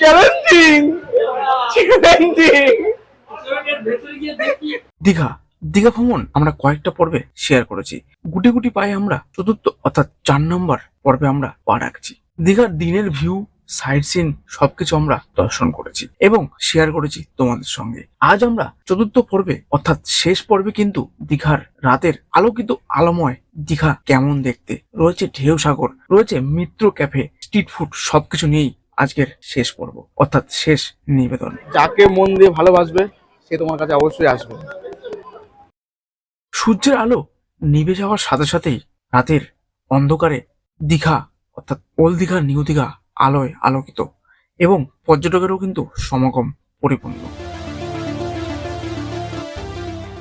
Challenging challenging Digha Digha ভ্রমণ আমরা কয়েকটা পর্বে শেয়ার করেছি। গুটি গুটি পায়ে আমরা চতুর্থ অর্থাৎ চার নম্বর পর্বে আমরা পা রাখছি। দীঘার দিনের ভিউ সাইড সিন সবকিছু আমরা দর্শন করেছি এবং শেয়ার করেছি তোমাদের সঙ্গে। আজ আমরা চতুর্থ পর্বে অর্থাৎ শেষ পর্বে কিন্তু দীঘার রাতের আলোকিত আলোময় দীঘা কেমন দেখতে, রয়েছে ঢেউ সাগর, রয়েছে মিত্র ক্যাফে স্ট্রিট ফুড সবকিছু নিয়েই আজকের শেষ পর্ব অর্থাৎ শেষ নিবেদন। যাকে মন দিয়ে ভালোবাসবে সে তোমার কাছে অবশ্যই আসবে। সূর্যের আলো নিভে যাওয়ার সাথে সাথেই রাতের অন্ধকারে দীঘা অর্থাৎ ওল্ড দীঘা নিউ দীঘা আলোয় আলোকিত এবং পর্যটকেরও কিন্তু সমাগম পরিপূর্ণ।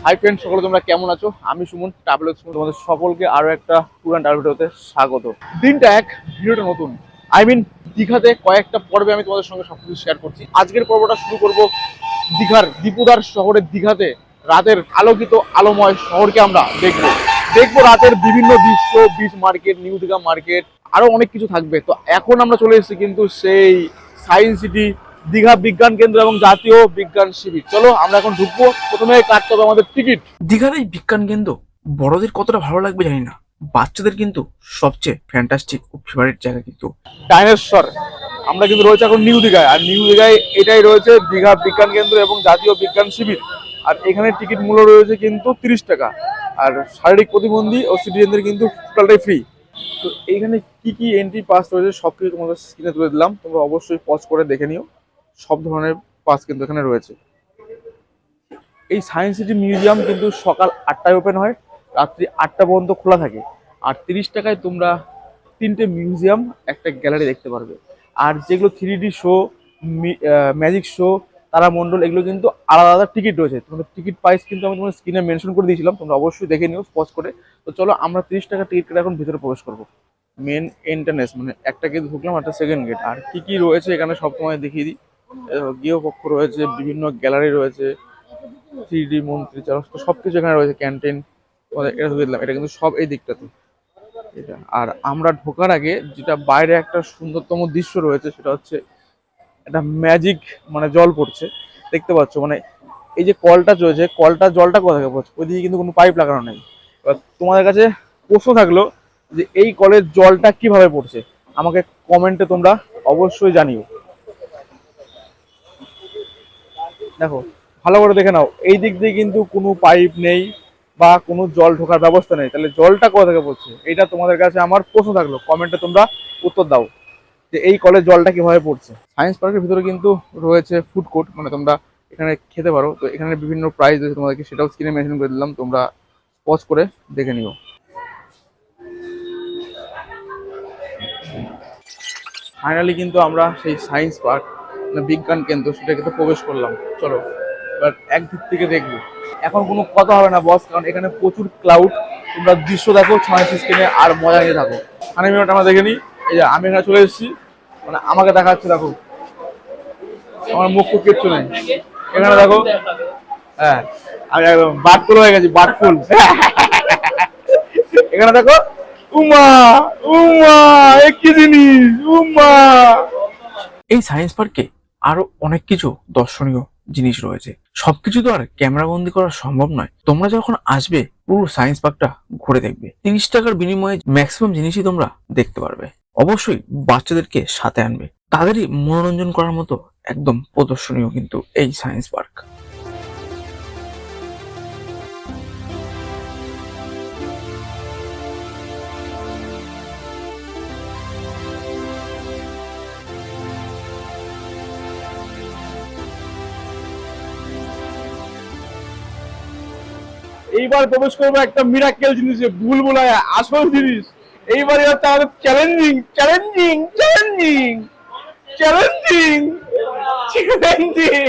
হাই ফ্রেন্ড সকলে তোমরা কেমন আছো? আমি সুমন ট্রাভেল তোমাদের সকলকে আরও একটা অ্যান্ড ট্রাভেল স্বাগত। দিনটা এক ভিডিওটা নতুন। আই মিন দীঘাতে কয়েকটা পর্বে আমি তোমাদের সঙ্গে সবকিছু শেয়ার করছি। আজকের পর্বটা শুরু করব দীঘার দীপুদার শহরের দীঘাতে। রাতের আলোকিত আলোময় শহরকে আমরা দেখব। দেখব রাতের বিভিন্ন দৃশ্য beach market New Digha market আরও অনেক কিছু থাকবে। তো এখন আমরা চলে এসেছি কিন্তু সেই সায়েন্স সিটি দীঘা বিজ্ঞান কেন্দ্র এবং জাতীয় বিজ্ঞান শিবির। চলো আমরা এখন ঢুকবো। প্রথমে কাটতে হবে আমাদের টিকিট দীঘার এই বিজ্ঞান কেন্দ্র বড়দের কতটা ভালো লাগবে জানি না। বাচ্চাদের কিন্তু সবচেয়ে ফ্যান্টাস্টিক ও ফেভারিট জায়গা কিন্তু ডাইনোসর। আমরা কিন্তু রয়েছে এখন নিউ দীঘায়। আর নিউ দীঘায় এটাই রয়েছে দীঘা বিজ্ঞান কেন্দ্র এবং জাতীয় বিজ্ঞান শিবির। আর এখানে টিকিট মূল্য রয়েছে কিন্তু তিরিশ টাকা। আর শারীরিক প্রতিবন্ধী ও সিটিজেনদের কিন্তু টোটালটাই ফ্রি তো এইখানে কি কি এন্ট্রি পাস রয়েছে সব কিছু তোমাদের স্ক্রিনে তুলে দিলাম। তোমরা অবশ্যই পজ করে দেখে নিও। সব ধরনের পাস কিন্তু এখানে রয়েছে। এই সায়েন্স সিটি মিউজিয়াম কিন্তু সকাল আটটায় ওপেন হয়। রাত্রি আটটা পর্যন্ত খোলা থাকে। আর তিরিশ টাকায় তোমরা তিনটে মিউজিয়াম, একটা গ্যালারি দেখতে পারবে। আর যেগুলো three D show magic show Tara Mandal, এগুলো কিন্তু আলাদা আলাদা টিকিট রয়েছে। তোমাদের টিকিট প্রাইস কিন্তু আমি তোমার স্ক্রিনে মেনশন করে দিয়েছিলাম, তোমরা অবশ্যই দেখে নিও পজ করে। তো চলো, আমরা তিরিশ টাকা টিকিট কেটে এখন ভিতরে প্রবেশ করব। মেন এন্ট্রান্স মানে একটা গেট ঢুকলাম, একটা সেকেন্ড গেট আর কি কি রয়েছে এখানে সব সময় দেখিয়ে দিই। গৃহপক্ষ রয়েছে, বিভিন্ন গ্যালারি রয়েছে থ্রি ডি মন্ত্রী চারস্ত সব কিছু এখানে রয়েছে ক্যান্টিন তোমাদের এটা ঢুকে দিলাম এটা কিন্তু সব এই দিকটাতে। এটা, আর আমরা ঢোকার আগে যেটা বাইরে একটা সুন্দরতম দৃশ্য রয়েছে, সেটা হচ্ছে একটা ম্যাজিক মানে জল পড়ছে। দেখতে পাচ্ছ মানে এই যে কলটা চলছে, কলটা জলটা কোথা থেকে পড়ছে? ওইদিকে কিন্তু কোনো পাইপ লাগানো নেই। এবার তোমাদের কাছে প্রশ্ন থাকল যে এই কলের জলটা কীভাবে পড়ছে? আমাকে কমেন্টে তোমরা অবশ্যই জানিও। দেখো, ভালো করে দেখে নাও, এই দিক দিয়ে কিন্তু কোনো পাইপ নেই। বা কোনো জল ঢোকার ব্যবস্থা নেই, তাহলে জলটা কোথা থেকে পড়ছে? এটা তোমাদের কাছে আমার প্রশ্ন থাকল, কমেন্টে তোমরা উত্তর দাও যে এই কলের জলটা কীভাবে পড়ছে। সায়েন্স পার্কের ভিতরে কিন্তু রয়েছে ফুড কোর্ট মানে তোমরা এখানে খেতে পারো, তো এখানে বিভিন্ন প্রাইস রয়েছে তোমাদেরকে, সেটাও স্ক্রিনে মেনশন করে দিলাম, তোমরা পজ করে দেখে নিও। ফাইনালি কিন্তু আমরা সেই সায়েন্স পার্ক মানে বিজ্ঞান কেন্দ্র সেটা কিন্তু প্রবেশ করলাম। চলো। এবার একদিক থেকে দেখব। এখন কোনো কথা হবে না বস কারণ এখানে প্রচুর ক্লাউড তোমরা দৃশ্য দেখো ছয় স্ক্রিনে আর মজা নিয়ে থাকো। খানে মিনিট আমরা দেখে নিই। এই যে, আমি এখানে চলে এসেছি। মানে আমাকে দেখাচ্ছে দেখো। আমার মুখ খুব কিচ্ছু নেই। এখানে দেখো। হ্যাঁ আমি একদম বাটফুল হয়ে গেছি বাটফুল এখানে দেখো। উমা উমা, এ কি জিনিস, উমা। এই সায়েন্স পার্কে আরও অনেক কিছু দর্শনীয় জিনিস রয়েছে। সবকিছু তো আর ক্যামেরা বন্দি করা সম্ভব নয়। তোমরা যখন আসবে, পুরো সায়েন্স পার্কটা ঘুরে দেখবে। তিরিশ টাকার বিনিময়ে ম্যাক্সিমাম জিনিসই তোমরা দেখতে পারবে। অবশ্যই বাচ্চাদেরকে সাথে আনবে। তাদেরই মনোরঞ্জন করার মতো একদম প্রদর্শনীয় কিন্তু এই সায়েন্স পার্ক। এইবার প্রবেশ করব একটা মিরাক্কেল জিনিস, ভুল বলা আসল জিনিস। এইবারে হচ্ছে আমাদের challenging challenging challenging challenging challenging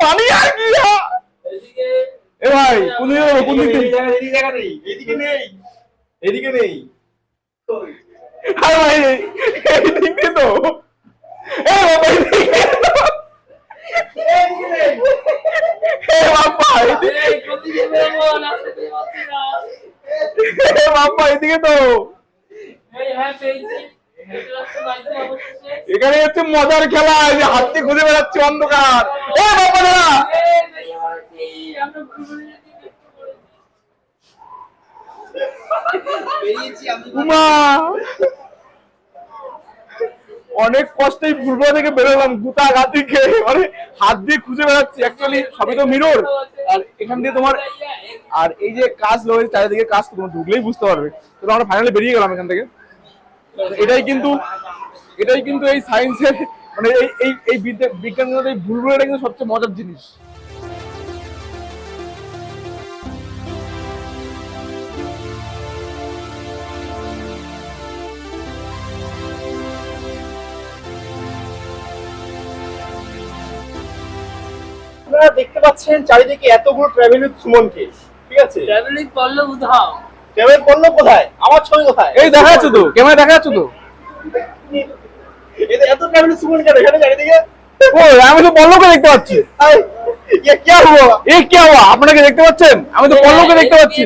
পানি আর কি হ্যাঁ? এদিকে তো। এখানে হচ্ছে মজার খেলা হাতে খুঁজে বেড়াচ্ছে অন্ধকার। এ বাবা দাদা! অনেক কষ্টেই ফুটবল থেকে বেরোলাম, গুতা গাতি খেয়ে মানে হাত দিয়ে খুঁজে বেড়াচ্ছি। অ্যাকচুয়ালি সবই তো মিরর। আর এখান দিয়ে তোমার আর এই যে কাজ রয়েছে, চারিদিকে কাজ তোমার ঢুকলেই বুঝতে পারবে। তো আমরা ফাইনালি বেরিয়ে গেলাম এখান থেকে। এটাই কিন্তু এটাই কিন্তু এই সায়েন্সের মানে এই এই বিজ্ঞান এই ভুলগুলোটা কিন্তু সবচেয়ে মজার জিনিস। আপনারা দেখতে পাচ্ছেন চারিদিকে এতগুলো ট্রাভেল উইথ সুমনকে ঠিক আছে? ট্রাভেল উইথ পল্লব উধাও। ট্রাভেল পল্লব কোথায়? আমার ছবি কোথায়? এই দেখা যাচ্ছে তো ক্যামেরা দেখা যাচ্ছে তো এতে এত ট্রাভেল উইথ সুমন কেন এখানে চারিদিকে? আমি তো পল্লবকে দেখতে পাচ্ছি। আপনাকে দেখতে পাচ্ছেন? আমি তো পল্লবকে দেখতে পাচ্ছি।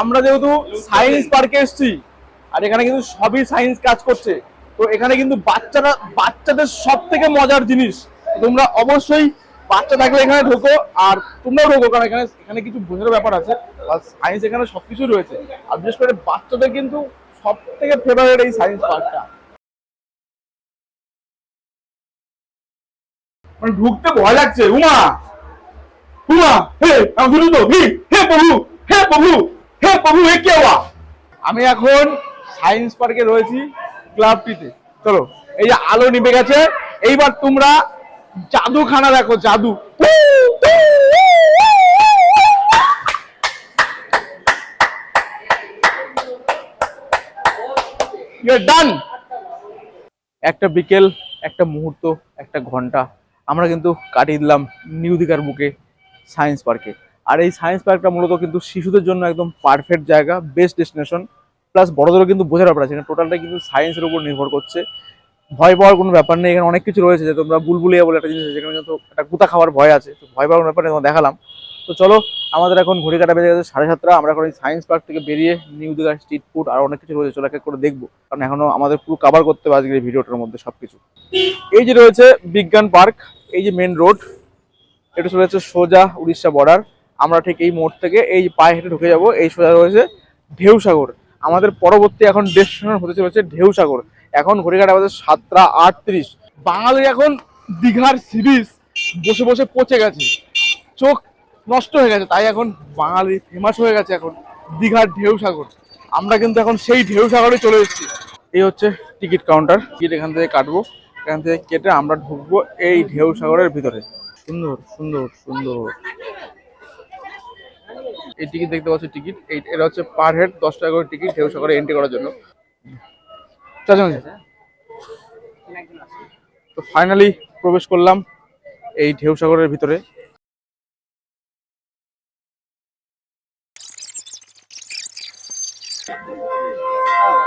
আমরা যেহেতু সায়েন্স পার্কে এসেছি আর এখানে কিন্তু সবই সায়েন্স কাজ করছে তো এখানে কিন্তু বাচ্চারা বাচ্চাদের সব থেকে মজার জিনিস তোমরা অবশ্যই বাচ্চা থাকলে এখানে ঢোকো, আর তোমরাও ঢোকো, কারণ এখানে এখানে কিছু বোঝার ব্যাপার আছে। সায়েন্স এখানে সবকিছু রয়েছে। আর বিশেষ করে বাচ্চাদের কিন্তু সব থেকে ফেভারিট এই সায়েন্স পার্কটা মানে ঢুকতে ভয় লাগছে। উমা! উমা! হে আমি তো হি, হে প্রভু! হে প্রভু! হে প্রভু, এ কে আমি এখন সায়েন্স পার্কে রয়েছি ক্লাবটিতে চলো, এই যে আলো নিভে গেছে। এইবার তোমরা জাদুখানা দেখো, জাদু। ডান একটা বিকেল, একটা মুহূর্ত, একটা ঘণ্টা, আমরা কিন্তু কাটিয়ে দিলাম নিউ দিঘার বুকে সায়েন্স পার্কে। আর এই সায়েন্স পার্কটা মূলত কিন্তু শিশুদের জন্য একদম পারফেক্ট জায়গা বেস্ট ডেস্টিনেশন প্লাস বড়দেরও কিন্তু বোঝার ব্যাপার আছে টোটালটা কিন্তু সায়েন্সের উপর নির্ভর করছে। ভয় পাওয়ার কোনো ব্যাপার নেই, এখানে অনেক কিছু রয়েছে যে তোমরা বুলবুলিয়া বলে একটা জিনিস আছে, যেখানে কিন্তু একটা গুতা খাওয়ার ভয় আছে, তো ভয় পাওয়ার ব্যাপারে তোমার দেখালাম। তো চলো, আমাদের এখন ঘড়ি কাটা বেজে গেছে সাড়ে সাতটা, আমরা এখন সায়েন্স পার্ক থেকে বেরিয়ে নিউ দিঘা স্ট্রিট ফুড আর অনেক কিছু রয়েছে, চলো এক করে দেখব, কারণ এখনও আমাদের পুরো কাভার করতে হবে আজকের ভিডিওটার মধ্যে সব কিছু এই যে রয়েছে বিজ্ঞান পার্ক এই যে মেন রোড এটা চলে যাচ্ছে সোজা উড়িষ্যা বর্ডার আমরা ঠিক এই মোড় থেকে এই পায়ে হেঁটে ঢুকে যাব, এই সোজা রয়েছে ঢেউসাগর। আমাদের পরবর্তী এখন ডেস্টিনেশন হতে চলেছে ঢেউসাগর। এখন ঘড়িঘাট আমাদের সাতটা আটত্রিশ। বাঙালির এখন দীঘার সিরিজ বসে বসে পচে গেছে। চোখ নষ্ট হয়ে গেছে, তাই এখন বাঙালি ফেমাস হয়ে গেছে এখন দীঘার ঢেউ সাগর। আমরা কিন্তু এখন সেই ঢেউ সাগরে চলে এসেছি। এই হচ্ছে টিকিট কাউন্টার। টিকিট এখান থেকে কাটবো। এখান থেকে কেটে আমরা ঢুকবো এই ঢেউ সাগরের ভিতরে। সুন্দর সুন্দর সুন্দর। এই টিকিট দেখতে পাচ্ছি টিকিট। এটা হচ্ছে পার হেড দশ টাকা করে টিকিট ঢেউ সাগরে এন্ট্রি করার জন্য। তো ফাইনালি প্রবেশ করলাম এই ঢেউ সাগরের ভিতরে।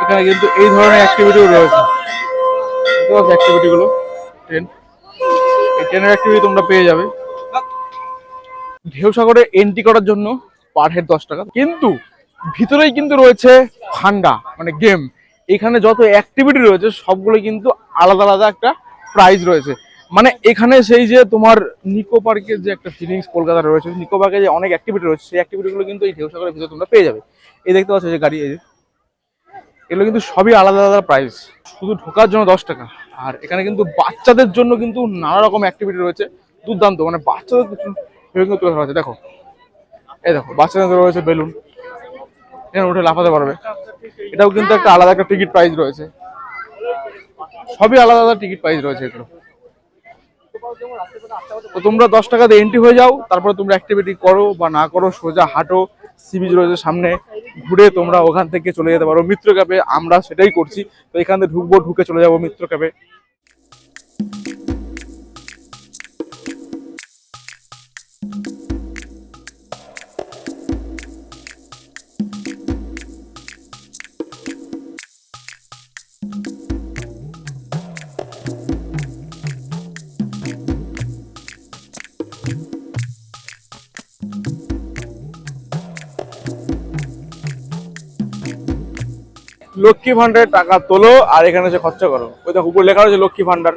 এখানে কিন্তু এই ধরনের অ্যাক্টিভিটিও রয়েছে। অ্যাক্টিভিটি গুলো ট্রেন এই ট্রেনের অ্যাক্টিভিটি তোমরা পেয়ে যাবে। ঢেউসাগরে এন্ট্রি করার জন্য পার হেড দশ টাকা। কিন্তু ভিতরেই কিন্তু রয়েছে ফান্ডা মানে গেম এখানে যত অ্যাক্টিভিটি রয়েছে, সবগুলো কিন্তু আলাদা আলাদা একটা প্রাইস রয়েছে। মানে এখানে সেই যে তোমার নিকো পার্কের যে একটা ফিলিংস কলকাতা রয়েছে নিকো পার্কে যে অনেক অ্যাক্টিভিটি রয়েছে, সেই অ্যাক্টিভিটিগুলো কিন্তু এই ঢেউসাগরের ভিতরে তোমরা পেয়ে যাবে। এই দেখতে পাচ্ছ যে গাড়ি, এই এগুলো কিন্তু সবই আলাদা আলাদা প্রাইস শুধু ঢোকার জন্য দশ টাকা। আর এখানে কিন্তু বাচ্চাদের জন্য কিন্তু নানা রকম অ্যাক্টিভিটি রয়েছে। দুর্দান্ত মানে বাচ্চাদের কিন্তু তুলে ধরা হয়েছে। দেখো। এই দেখো, বাচ্চাদের রয়েছে বেলুন। এখানে উঠে লাফাতে পারবে। এটাও কিন্তু একটা আলাদা একটা টিকিট প্রাইস রয়েছে। সবই আলাদা আলাদা টিকিট প্রাইস রয়েছে এগুলো তো তোমরা দশ টাকা দিয়ে এন্ট্রি হয়ে যাও, তারপরে তোমরা অ্যাক্টিভিটি করো বা না করো, সোজা হাঁটো সি বিচ রয়েছে সামনে ঘুরে তোমরা ওখান থেকে চলে যেতে পারো। মিত্র ক্যাপে আমরা সেটাই করছি। তো এখান থেকে ঢুকবো, ঢুকে চলে যাব মিত্র ক্যাপে লক্ষ্মী ভান্ডারের টাকা তোলো আর এখানে এসে খরচা করো। ওই দেখো উপরে লেখা রয়েছে লক্ষ্মী ভান্ডার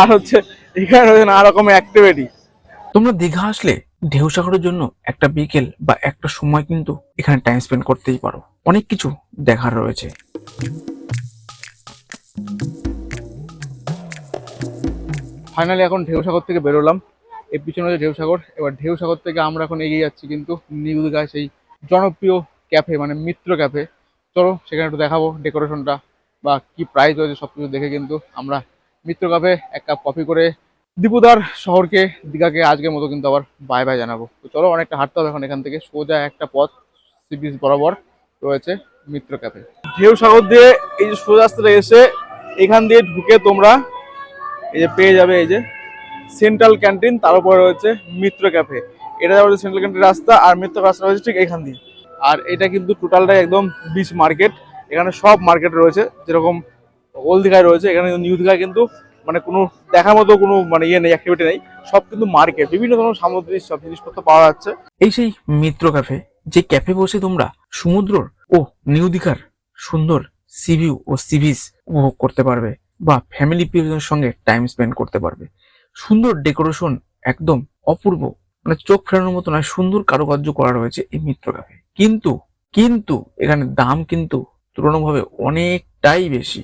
আর হচ্ছে এখানে রয়েছে নানা রকমের অ্যাক্টিভিটি তোমরা দীঘা আসলে ঢেউ সাগরের জন্য একটা বিকেল বা একটা সময় কিন্তু এখানে টাইম স্পেন্ড করতেই পারো। অনেক কিছু দেখার রয়েছে। ফাইনালি এখন ঢেউ সাগর থেকে বেরোলাম। এর পিছনে হচ্ছে ঢেউ সাগর। এবার ঢেউ সাগর থেকে আমরা এখন এগিয়ে যাচ্ছি কিন্তু নিউ দীঘায় সেই জনপ্রিয় ক্যাফে মানে মিত্র ক্যাফে চলো, সেখানে একটু দেখাবো ডেকোরেশনটা বা কি প্রাইস রয়েছে সব কিছু দেখে কিন্তু আমরা মিত্র ক্যাফে এক কাপ কফি করে দীপুদার শহরকে, দীঘাকে আজকের মতো কিন্তু আবার বাই বাই জানাব। তো চলো, অনেকটা হাঁটতে হবে এখন এখান থেকে, সোজা একটা পথ সি বিচ বরাবর রয়েছে মিত্র ক্যাফে ঢেউ সাগর দিয়ে এই যে সোজা এসে এখান দিয়ে ঢুকে তোমরা এই যে পেয়ে যাবে এই যে সেন্ট্রাল ক্যান্টিন তার উপরে রয়েছে মিত্র ক্যাফে এটা হচ্ছে সেন্ট্রাল ক্যান্টিন রাস্তা, আর মিত্র রাস্তা রয়েছে ঠিক এখান দিয়ে। আর এটা কিন্তু টোটালটাই একদম বিচ মার্কেট। এখানে সব মার্কেট রয়েছে, যেরকম ওল্ড দীঘায় রয়েছে, এখানে নিউ দীঘায় কিন্তু মানে কোনো দেখার মতো কোনো মানে ইয়ে নেই অ্যাক্টিভিটি নেই। সব কিন্তু মার্কেট, বিভিন্ন ধরনের সামুদ্রিক সব জিনিসপত্র পাওয়া যাচ্ছে। এই সেই মিত্র ক্যাফে যে ক্যাফে বসে তোমরা সমুদ্রর ও নিউ দীঘার সুন্দর সি ভিউ ও সি উপভোগ করতে পারবে বা ফ্যামিলি পিরিয়ডের সঙ্গে টাইম স্পেন্ড করতে পারবে। সুন্দর ডেকোরেশন একদম অপূর্ব মানে চোখ ফেরানোর মতো নয়, সুন্দর কারুকার্য করা রয়েছে এই মিত্র ক্যাফে কিন্তু কিন্তু এখানে দাম কিন্তু তুলনাভাবে অনেকটাই বেশি।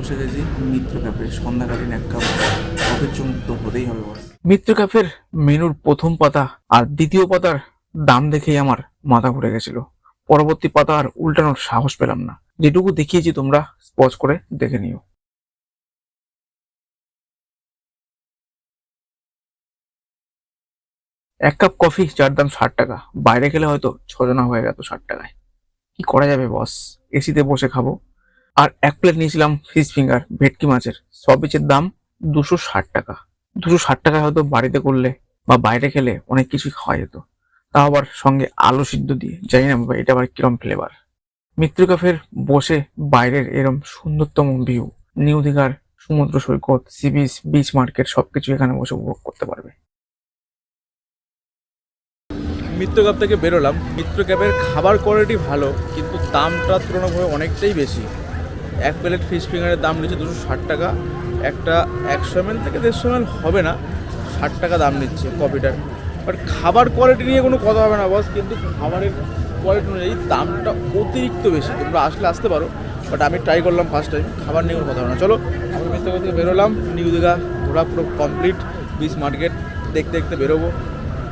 বসে গেছি মিত্র ক্যাফে সন্ধ্যাকালীন এক কাপ কফির তো হতেই হবে মিত্র ক্যাফের মেনুর প্রথম পাতা আর দ্বিতীয় পাতার দাম দেখেই আমার মাথা ঘুরে গেছিল। পরবর্তী পাতা আর উল্টানোর সাহস পেলাম না। যেটুকু দেখিয়েছি তোমরা স্পজ করে দেখে নিও। এক কাপ কফি যার দাম ষাট টাকা। বাইরে খেলে হয়তো ছজনা হয়ে গেত ষাট টাকায়। কি করা যাবে বস? এসিতে বসে খাব। আর এক প্লেট নিয়েছিলাম ফিশ ফিঙ্গার ভেটকি মাছের। সব বিচের দাম দুশো ষাট টাকা। দুশো ষাট টাকায় হয়তো বাড়িতে করলে বা বাইরে খেলে অনেক কিছুই খাওয়া যেত। তা আবার সঙ্গে আলু সিদ্ধ দিয়ে, জানি না এটা আবার কিরম ফ্লেভার মিত্র ক্যাফের বসে বাইরের এরম সুন্দরতম ভিউ নিউ দীঘার সমুদ্র সৈকত সি বিচ বিচ মার্কেট সবকিছু এখানে বসে উপভোগ করতে পারবে। মিত্র ক্যাব থেকে বেরোলাম। মিত্র ক্যাবের খাবার কোয়ালিটি ভালো, কিন্তু দামটা তুলনাভাবে অনেকটাই বেশি। এক প্লেট ফিশ ফিঙ্গারের দাম নিচ্ছে দুশো ষাট টাকা। একটা একশো এম থেকে দেড়শো এম হবে না, ষাট টাকা দাম নিচ্ছে কপিটার। বাট খাবার কোয়ালিটি নিয়ে কোনো কথা হবে না বস কিন্তু খাবারের কোয়ালিটি অনুযায়ী দামটা অতিরিক্ত বেশি। তোমরা আসলে আসতে পারো বাট আমি ট্রাই করলাম ফার্স্ট টাইম খাবার নিয়ে কোনো কথা হবে না। চলো, আমি ক্যাব থেকে বেরোলাম নিউ দীঘা ঘোরা পুরো কমপ্লিট বিচ মার্কেট দেখতে দেখতে বেরোবো।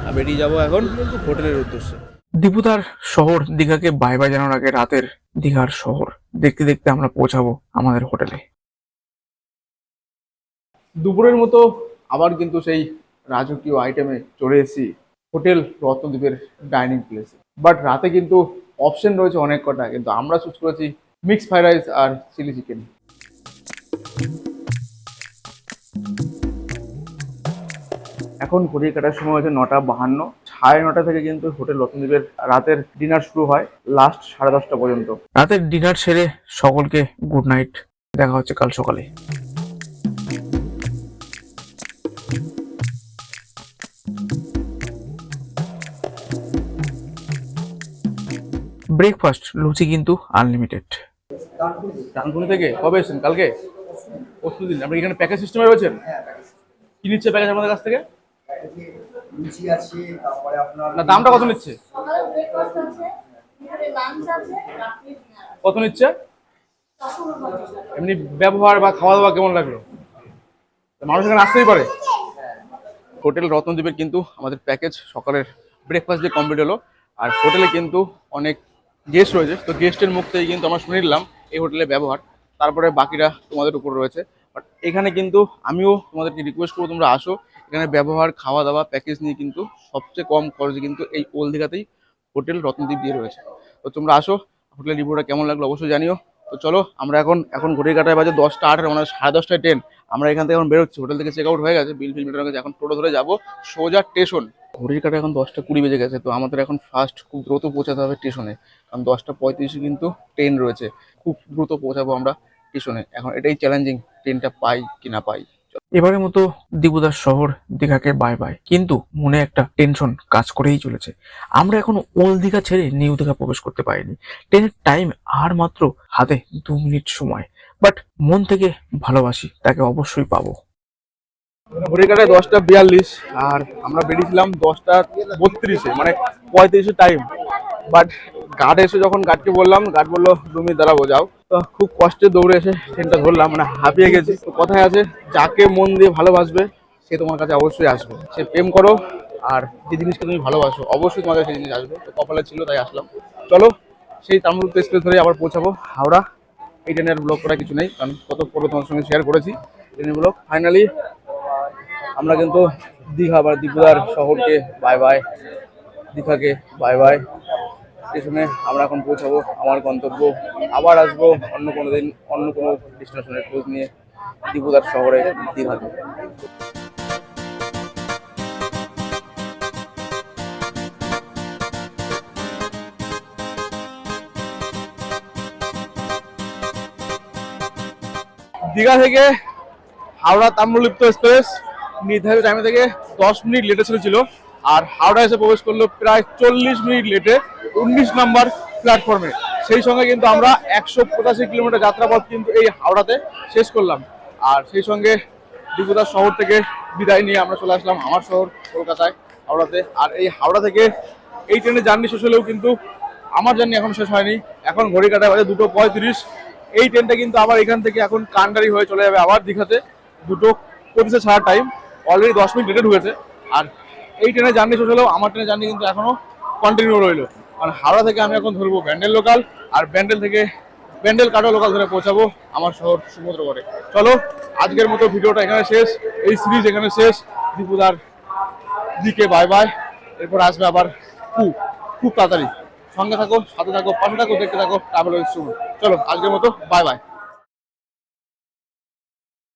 আর বেরিয়ে যাব এখন হোটেলের উদ্দেশ্যে। দীপুতার শহর দীঘাকে বাই বাই জানানোর আগে রাতের দীঘার শহর। দেখতে দেখতে আমরা পৌঁছাবো আমাদের হোটেলে। দুপুরের মতো আবার কিন্তু সেই রাজকীয় আইটেমে চলে এসেছি হোটেল রত্নদ্বীপের ডাইনিং প্লেসে বাট রাতে কিন্তু অপশন রয়েছে অনেক কটা, কিন্তু আমরা চুজ করেছি মিক্স ফ্রাইড রাইস আর চিলি চিকেন এখন ঘড়ির কাটার সময় হচ্ছে নটা বাহান্ন। সাড়ে নটা থেকে কিন্তু হোটেল রত্নদ্বীপের রাতের ডিনার শুরু হয় লাস্ট সাড়ে দশটা পর্যন্ত। রাতের ডিনার সেরে সকলকে গুড নাইট দেখা হচ্ছে কাল সকালে। ব্রেকফাস্ট লুচি কিন্তু আনলিমিটেড ডানকুনি থেকে? কবে এসেছেন? কালকে? পরশু দিন আপনি এখানে প্যাকেজ সিস্টেমে রয়েছেন? কি নিচ্ছে প্যাকেজ আপনাদের কাছ থেকে? লুচি আছে তারপরে আপনার না দামটা কত নিচ্ছে? সকালে ব্রেকফাস্ট আছে দুপুরে লাঞ্চ আছে রাত্রে ডিনার কত নিচ্ছে? এমনি ব্যবহার বা খাওয়া দাওয়া কেমন লাগল? মানুষ এখানে আসতেই পারে। হোটেল রত্নদ্বীপের কিন্তু আমাদের প্যাকেজ সকালের ব্রেকফাস্ট দিয়ে কমপ্লিট হলো। আর হোটেলে কিন্তু অনেক গেস্ট রয়েছে। তো গেস্টের মুখ থেকে কিন্তু আমরা শুনে নিলাম এই হোটেলের ব্যবহার। তারপরে বাকিরা তোমাদের উপর রয়েছে। বাট এখানে কিন্তু আমিও তোমাদেরকে রিকোয়েস্ট করব, তোমরা আসো। এখানে ব্যবহার খাওয়া দাওয়া প্যাকেজ নিয়ে কিন্তু সবচেয়ে কম খরচে কিন্তু এই ওল দীঘাতেই হোটেল রত্নদ্বীপ দিয়ে রয়েছে। তো তোমরা আসো, হোটেলের রিভিউটা কেমন লাগল অবশ্যই জানিও। তো চলো, আমরা এখন এখন ঘড়ির কাটায় বাজে দশটা আটের মানে সাড়ে দশটায় ট্রেন আমরা এখান থেকে এখন বেরোচ্ছি। হোটেল থেকে চেক আউট হয়ে গেছে বিল ফিল মেটানো গেছে এখন টোটো ধরে যাব সোজা স্টেশন ঘড়ির কাটা এখন দশটা কুড়ি বেজে গেছে, তো আমাদের এখন ফার্স্ট খুব দ্রুত পৌঁছাতে হবে স্টেশনে কারণ দশটা পঁয়ত্রিশে কিন্তু ট্রেন রয়েছে। খুব দ্রুত পৌঁছাবো আমরা স্টেশনে এখন এটাই চ্যালেঞ্জিং ট্রেনটা পাই কি না পাই। এবারের মতো দিবুদার শহর দীঘাকে বাই বাই কিন্তু মনে একটা টেনশন কাজ করেই চলেছে। আমরা এখনও ওল্ড দীঘা ছেড়ে নিউ দীঘা প্রবেশ করতে পারিনি। ট্রেনের টাইম আর মাত্র হাতে দু মিনিট সময়। বাট মন থেকে ভালোবাসি, তাকে অবশ্যই পাবো। ঘড়ির কাটায় দশটা বিয়াল্লিশ আর আমরা বেরিয়েছিলাম দশটা বত্রিশে মানে পঁয়ত্রিশে টাইম বাট গার্ড এসে যখন গার্ডকে বললাম গার্ড বলল মিনিট দাঁড়াবো, যাও। তো খুব কষ্টে দৌড়ে এসে ট্রেনটা ধরলাম মানে হাঁপিয়ে গেছি। তো কথায় আছে, যাকে মন দিয়ে ভালোবাসবে, সে তোমার কাছে অবশ্যই আসবে। সে প্রেম করো আর যে জিনিসকে তুমি ভালোবাসো, অবশ্যই তোমার কাছে সেই জিনিস আসবে। তো কপালে ছিল, তাই আসলাম। চলো, সেই তামিলপুর এক্সপ্রেস ধরে আবার পৌঁছাবো। হাওড়া, এই ট্রেনের ব্লগ করা কিছু নেই, কারণ কত পরে তোমার সঙ্গে শেয়ার করেছি। ট্রেনের ব্লগ ফাইনালি আমরা কিন্তু দীঘা বা দীপুদার শহরকে বাই বাই দীঘাকে বাই বাই স্টেশনে আমরা এখন পৌঁছাবো আমার গন্তব্য। আবার আসব অন্য কোনো দিন, অন্য কোনো ডেস্টিনেশনের খোঁজ নিয়ে দীপুদার শহরে দীঘাতে। দীঘা থেকে হাওড়া তাম্রলিপ্ত এক্সপ্রেস। নির্ধারিত টাইমে থেকে দশ মিনিট লেটে ছিল আর হাওড়া এসে প্রবেশ করল প্রায় চল্লিশ মিনিট লেটে উনিশ নম্বর প্ল্যাটফর্মে সেই সঙ্গে কিন্তু আমরা একশো পঁচাশি কিলোমিটার যাত্রাপথ কিন্তু এই হাওড়াতে শেষ করলাম। আর সেই সঙ্গে ত্রিপুরার শহর থেকে বিদায় নিয়ে আমরা চলে আসলাম আমার শহর, কলকাতায়, হাওড়াতে। আর এই হাওড়া থেকে এই ট্রেনের জার্নি শেষ হলেও কিন্তু আমার জার্নি এখন শেষ হয়নি। এখন ঘড়ি কাটায় বাজে দুটো পঁয়ত্রিশ। এই ট্রেনটা কিন্তু আবার এখান থেকে এখন কান্ডারি হয়ে চলে যাবে আবার দীঘাতে। দুটো পঁচিশে ছাড়ার টাইম অলরেডি দশ মিনিট লেটে ঢুকেছে আর এই ট্রেনের জার্নি শেষ হলেও আমার ট্রেনের জার্নি কিন্তু এখনও কন্টিনিউ রইল। আর হাওড়া থেকে আমি এখন ধরবো ব্যান্ডেল লোকাল আর ব্যান্ডেল থেকে ব্যান্ডেল কাটো লোকাল ধরে পৌঁছাবো আমার শহর সমুদ্রগড়ে চলো, আজকের মতো ভিডিওটা এখানে শেষ। এই সিরিজ এখানে শেষ। দীপুদার দিকে বাই বাই এরপর আসবে আবার খুব খুব তাড়াতাড়ি। সঙ্গে থাকো, সাথে থাকো, পাশে থাকো, দেখতে থাকো ট্রাভেল চলো, আজকের মতো বাই বাই